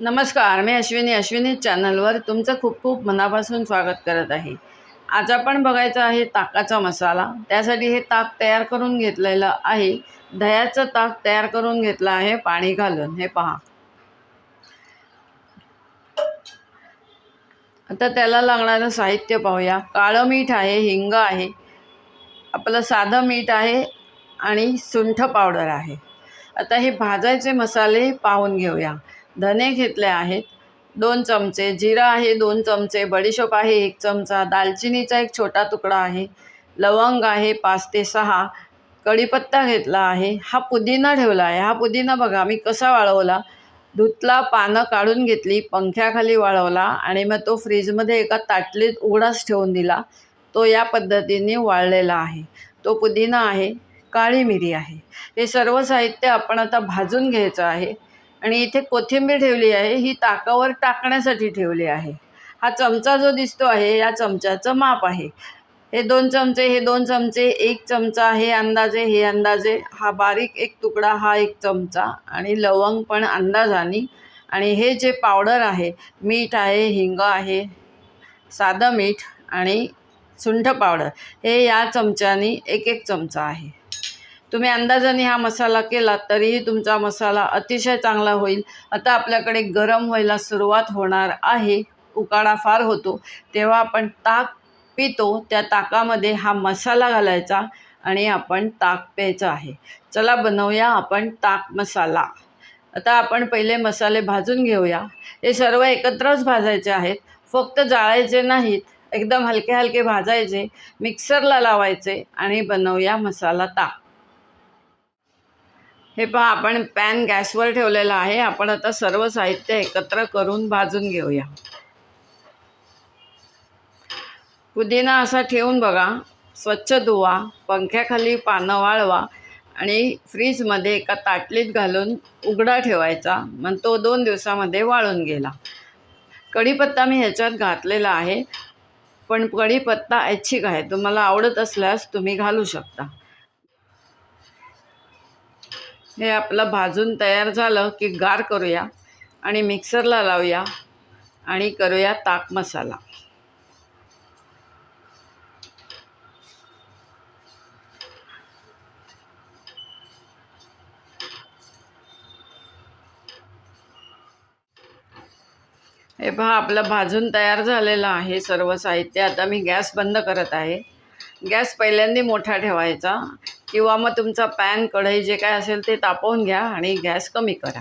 नमस्कार मी अश्विनी. अश्विनी चॅनलवर तुमचं खूप खूप मनापासून स्वागत करत आहे. आज आपण बघायचं आहे ताकाचा मसाला. त्यासाठी हे ताक तयार करून घेतलेलं आहे. दह्याचं ताक तयार करून घेतलं आहे. पाणी घालून. हे पहा. आता त्याला लागणारं साहित्य पाहूया. काळं मीठ आहे हिंग आहे. आपलं साधं मीठ आहे आणि सुंठ पावडर आहे. आता हे भाजायचे मसाले पाहून घेऊया. धने घेतले आहेत. दोन चमचे जिरा आहे दोन चमचे बडीशोप आहे एक चमचा दालचिनीचा एक छोटा तुकडा आहे. लवंग आहे पाच ते सहा. कढीपत्ता घेतला आहे. हा पुदिना ठेवला आहे. हा पुदिना बघा मी कसा वाळवला? धुतला पानं काढून घेतली पंख्याखाली वाळवला आणि मग तो फ्रीजमध्ये एका ताटलीत उघडाच ठेवून दिला. तो या पद्धतीने वाळलेला आहे. तो पुदिना आहे काळी मिरी आहे. हे सर्व साहित्य आपण आता भाजून घ्यायचं आहे. आणि इथे कोथिंबीर ठेवली आहे ही ताकावर टाकण्यासाठी ठेवली आहे. हा चमचा जो दिसतो आहे या चमच्याचं माप आहे. हे दोन चमचे हे दोन चमचे एक चमचा हे अंदाजे हे अंदाजे. हा बारीक एक तुकडा हा एक चमचा आणि लवंग पण अंदाजाने. आणि हे जे पावडर आहे मीठ आहे हिंग आहे साधं मीठ आणि सुंठ पावडर हे या चमच्यानी एक एक चमचा आहे. तुम्ही अंदाजाने हा मसाला केला तरीही तुमचा मसाला अतिशय चांगला होईल. आता आपल्याकडे गरम व्हायला सुरुवात होणार आहे. उकाडा फार होतो. तेव्हा आपण ताक पितो. त्या ताकामध्ये हा मसाला घालायचा आणि आपण ताक प्यायचं आहे. चला बनवूया आपण ताक मसाला. आता आपण पहिले मसाले भाजून घेऊया. हे सर्व एकत्रच भाजायचे आहेत. फक्त जाळायचे नाहीत. एकदम हलके हलके भाजायचे. मिक्सरला लावायचे आणि बनवूया मसाला ताक. हे पहा आपण पॅन गॅसवर ठेवलेला आहे. आपण आता सर्व साहित्य एकत्र करून भाजून घेऊया. पुदिना असा ठेवून बघा. स्वच्छ धुवा पंख्याखाली पानं वाळवा आणि फ्रीजमध्ये एका ताटलीत घालून उघडा ठेवायचा. मग तो दोन दिवसामध्ये वाळून गेला. कढीपत्ता मी ह्याच्यात घातलेला आहे. पण कढीपत्ता ऐच्छिक आहे. तुम्हाला आवडत असल्यास तुम्ही घालू शकता. हे आपलं भाजून तयार झालं की गार करूया आणि मिक्सरला लावूया आणि करूया ताक मसाला. हे पहा आपलं भाजून तयार झालेलं आहे सर्व साहित्य. आता मी गॅस बंद करत आहे. गॅस पहिल्यांदा मोठा ठेवायचा. किंवा मग तुमचा पॅन कढई जे काय असेल ते तापवून घ्या आणि गॅस कमी करा.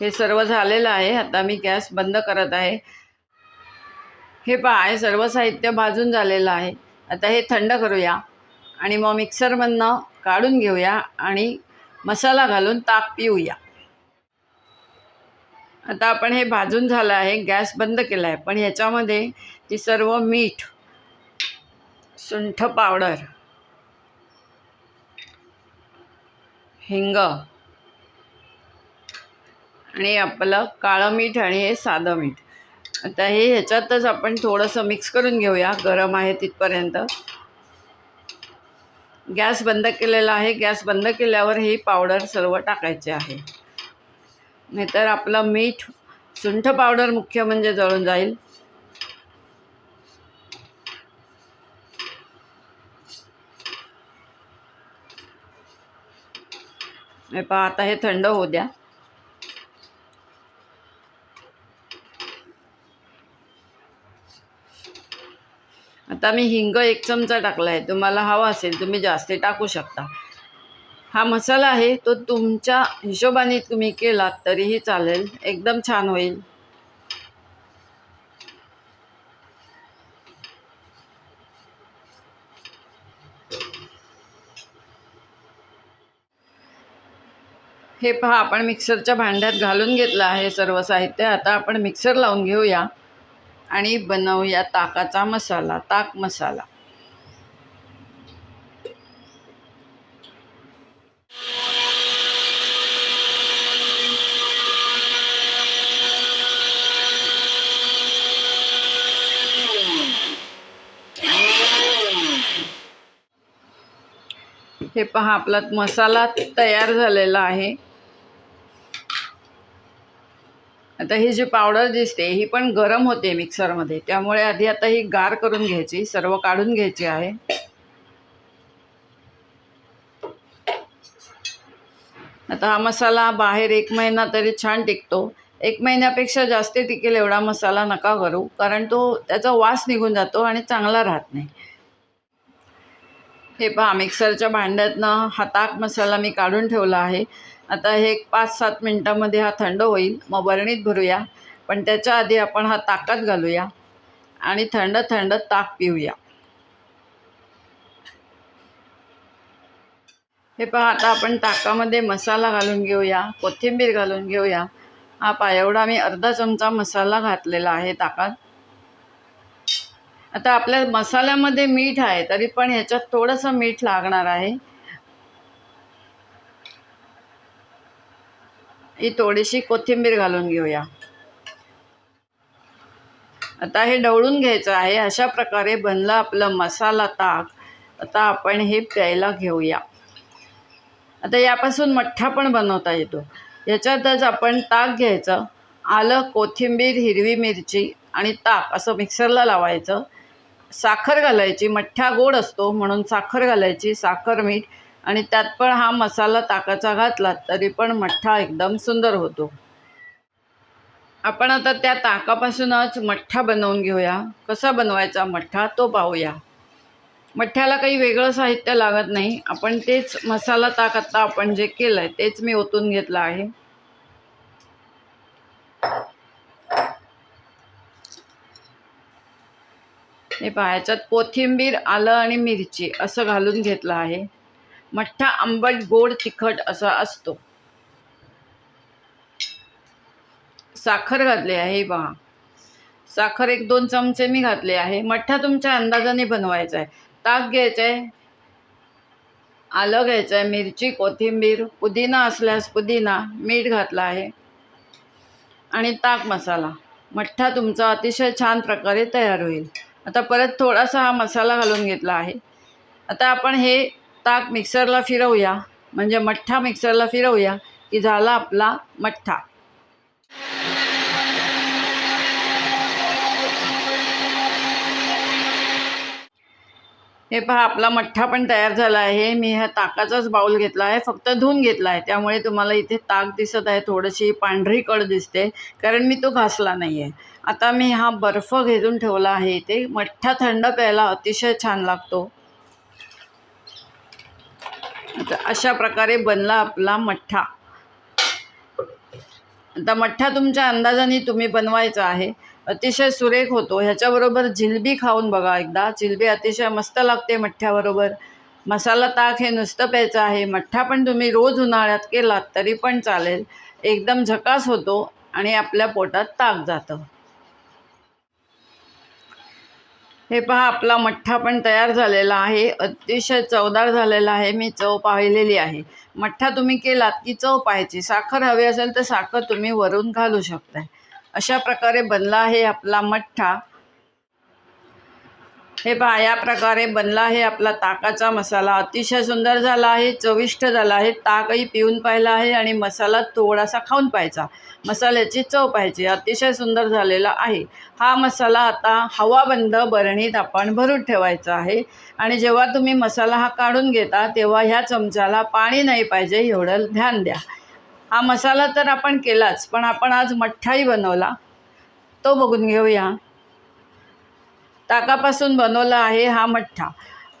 हे सर्व झालेलं आहे. आता मी गॅस बंद करत आहे. हे पहा सर्व साहित्य भाजून झालेलं आहे. आता हे थंड करूया आणि मग मिक्सरमधनं काढून घेऊया आणि मसाला घालून ताक पिऊया. आता आपण हे भाजून झालं आहे. गॅस बंद केला आहे पण ह्याच्यामध्ये ती सर्व मीठ सुंठ पावडर. हिंग. आणि आपलं काळं मीठ आणि हे साधं मीठ. आता हे ह्याच्यातच आपण थोडंसं मिक्स करून घेऊया गरम आहे तिथपर्यंत. गॅस बंद केलेला आहे गॅस बंद केल्यावर ही पावडर सर्व टाकायची आहे. नाहीतर आपलं मीठ सुंठ पावडर मुख्य म्हणजे जळून जाईल. हे पहा आता हे थंड होऊ द्या. आता मी हिंग एक चमचा टाकला आहे तुम्हाला हवा असेल तुम्ही जास्ती टाकू शकता. हा मसाला आहे तो तुमच्या हिशोबाने तुम्ही केलात तरीही चालेल. एकदम छान होईल. हे पहा आपण मिक्सरच्या भांड्यात घालून घेतलं आहे सर्व साहित्य. आता आपण मिक्सर लावून घेऊया आणि बनवूया ताकाचा मसाला ताक मसाला. हे पहा आपला मसाला तयार झालेला आहे. आता ही जी पावडर दिसते ही पण गरम होते मिक्सरमध्ये. त्यामुळे आधी आता ही गार करून घ्यायची सर्व काढून घ्यायची आहे. आता हा मसाला बाहेर एक महिना तरी छान टिकतो. एक महिन्यापेक्षा जास्त टिकेल एवढा मसाला नका करू कारण तो त्याचा वास निघून जातो आणि चांगला राहत नाही. हे पहा मिक्सरच्या भांड्यातनं हा ताक मसाला मी काढून ठेवला आहे. आता हे एक पाच सात मिनटामध्ये हा थंड होईल. मग बरणीत भरूया. पण त्याच्या आधी आपण हा ताकात घालूया. आणि थंड थंड ताक पिऊया. हे पहा आता आपण ताकामध्ये मसाला घालून घेऊया. कोथिंबीर घालून घेऊया. हा पहा एवढा मी अर्धा चमचा मसाला घातलेला आहे ताकात. आता आपल्या मसाल्यामध्ये मीठ आहे तरी पण ह्याच्यात थोडंसं मीठ लागणार आहे. ही थोडीशी कोथिंबीर घालून घेऊया. आता हे ढवळून घ्यायचं आहे. अशा प्रकारे बनलं आपलं मसाला ताक. आता आपण हे प्यायला घेऊया. आता यापासून मठ्ठा पण बनवता येतो. याच्यातच आपण ताक घ्यायचं. आलं कोथिंबीर हिरवी मिरची आणि ताक असं मिक्सरला लावायचं. साखर घालायची. मठ्ठा गोड असतो म्हणून साखर घालायची. साखर मीठ आणि त्यात पण हा मसाला ताकाचा घातला तरी पण मठ्ठा एकदम सुंदर होतो. आपण आता त्या ताकापासूनच मठ्ठा बनवून घेऊया. कसा बनवायचा मठ्ठा तो पाहूया. मठ्ठ्याला काही वेगळं साहित्य लागत नाही. आपण तेच मसाला ताक आत्ता आपण जे केलं आहे तेच मी ओतून घेतलं आहे. हे पहा ह्याच्यात कोथिंबीर आलं आणि मिरची असं घालून घेतलं आहे. मठ्ठा आंबट गोड तिखट असा असतो. साखर घातली आहे पहा. साखर एक दोन चमचे मी घातले आहे. मठ्ठा तुमच्या अंदाजाने बनवायचा आहे. ताक घ्यायचं आहे. आलं घ्यायचं आहे. मिरची कोथिंबीर पुदिना असल्यास पुदिना मीठ घातला आहे. आणि ताक मसाला. मठ्ठा तुमचा अतिशय छान प्रकारे तयार होईल. आता परत थोडासा हा मसाला घालून घेतला आहे. आता आपण हे ताक मिक्सरला फिरवूया. म्हणजे मठ्ठा मिक्सरला फिरवूया की झाला आपला मठ्ठा. हे पहा आपला मठ्ठा पण तयार झाला आहे. मी ह्या ताकाचाच बाऊल घेतला आहे. फक्त धुवून घेतला आहे. त्यामुळे तुम्हाला इथे ताक दिसत आहे. थोडीशी पांढरी कड दिसते कारण मी तो घासला नाही आहे आता मी हा बर्फ घेऊन ठेवला आहे इथे. मठ्ठा थंड प्यायला अतिशय छान लागतो. आता अशा प्रकारे बनला आपला मठ्ठा. आता मठ्ठा तुमच्या अंदाजाने तुम्ही बनवायचा आहे. अतिशय सुरेख होतो. ह्याच्याबरोबर जिलबी खाऊन बघा एकदा. जिलबी अतिशय मस्त लागते मठ्ठ्याबरोबर. मसाला ताक हे नुसतं प्यायचं आहे. मठ्ठा पण तुम्ही रोज उन्हाळ्यात केलात तरी पण चालेल. एकदम झकास होतो आणि आपल्या पोटात ताक जातं. हे पहा आपला मठ्ठा पण तयार झालेला आहे. अतिशय चवदार झालेला आहे. मी चव पाहिलेली आहे. मठ्ठा तुम्ही केलात की चव पाहायची. साखर हवी असेल तर साखर तुम्ही वरून घालू शकताय. अशा प्रकारे बनला आहे आपला मठ्ठा. हे पहा या प्रकारे बनला आहे आपला ताकाचा मसाला. अतिशय सुंदर झाला आहे चविष्ट झाला आहे. ताकही पिऊन पाहिला आहे आणि मसाला थोडासा खाऊन पाहायचा. मसाल्याची चव पाहायची. अतिशय सुंदर झालेला आहे. हा मसाला आता हवाबंद बरणीत आपण भरून ठेवायचा आहे. आणि जेव्हा तुम्ही मसाला हा काढून घेता तेव्हा ह्या चमच्याला पाणी नाही पाहिजे एवढं ध्यान द्या. हा मसाला तर आपण केलाच पण आपण आज मठ्ठाही बनवला. तो बघून घेऊया. ताकापासून बनवला आहे हा मठ्ठा.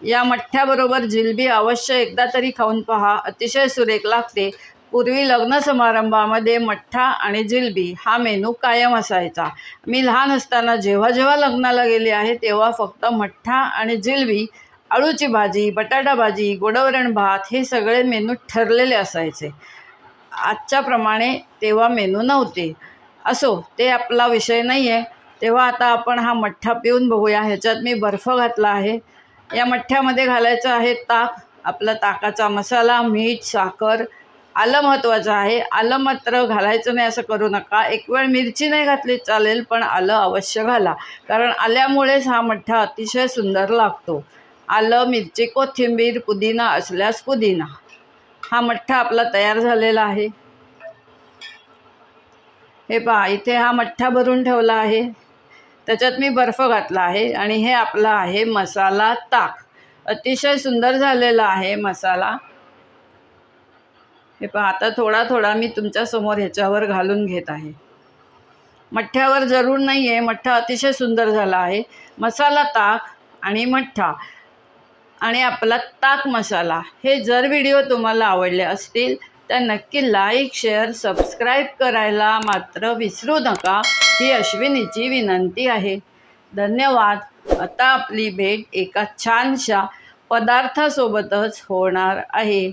या मठ्ठ्याबरोबर जिलबी अवश्य एकदा तरी खाऊन पहा. अतिशय सुरेख लागते. पूर्वी लग्न समारंभामध्ये मठ्ठा आणि जिलबी हा मेनू कायम असायचा. मी लहान असताना जेव्हा जेव्हा लग्नाला गेले आहे तेव्हा फक्त मठ्ठा आणि जिलबी आळूची भाजी बटाटा भाजी गोडवरण भात हे सगळे मेनू ठरलेले असायचे. आजच्याप्रमाणे तेव्हा मेनू नव्हते. असो ते आपला विषय नाही आहे तेव्हा आता आपण हा मठ्ठा पिऊन बघूया. ह्याच्यात मी बर्फ घातला आहे. या मठ्ठ्यामध्ये घालायचं आहे ताक. आपला ताकाचा मसाला मीठ साखर. आलं महत्त्वाचं आहे. आलं मात्र घालायचं नाही असं करू नका. एक वेळ मिरची नाही घातली चालेल पण आलं अवश्य घाला. कारण आल्यामुळेच हा मठ्ठा अतिशय सुंदर लागतो. आलं मिरची कोथिंबीर पुदिना असल्यास पुदिना. हा मठ्ठा आपला तयार झालेला आहे. हे पहा इथे हा मठ्ठा भरून ठेवला आहे. त्याच्यात मी बर्फ घातला आहे आणि हे आपलं आहे मसाला ताक. अतिशय सुंदर झालेला आहे मसाला. हे पहा आता थोडा थोडा मी तुमच्यासमोर ह्याच्यावर घालून घेत आहे. मठ्ठ्यावर जरूर नाही आहे मठ्ठा अतिशय सुंदर झाला आहे. मसाला ताक आणि मठ्ठा आणि आपला ताक मसाला. हे जर व्हिडिओ तुम्हाला आवडले असतील तर नक्की लाईक शेअर सबस्क्राईब करायला मात्र विसरू नका. ही अश्विनीची विनंती आहे. धन्यवाद. आता आपली भेट एका छानशा पदार्थासोबतच होणार आहे.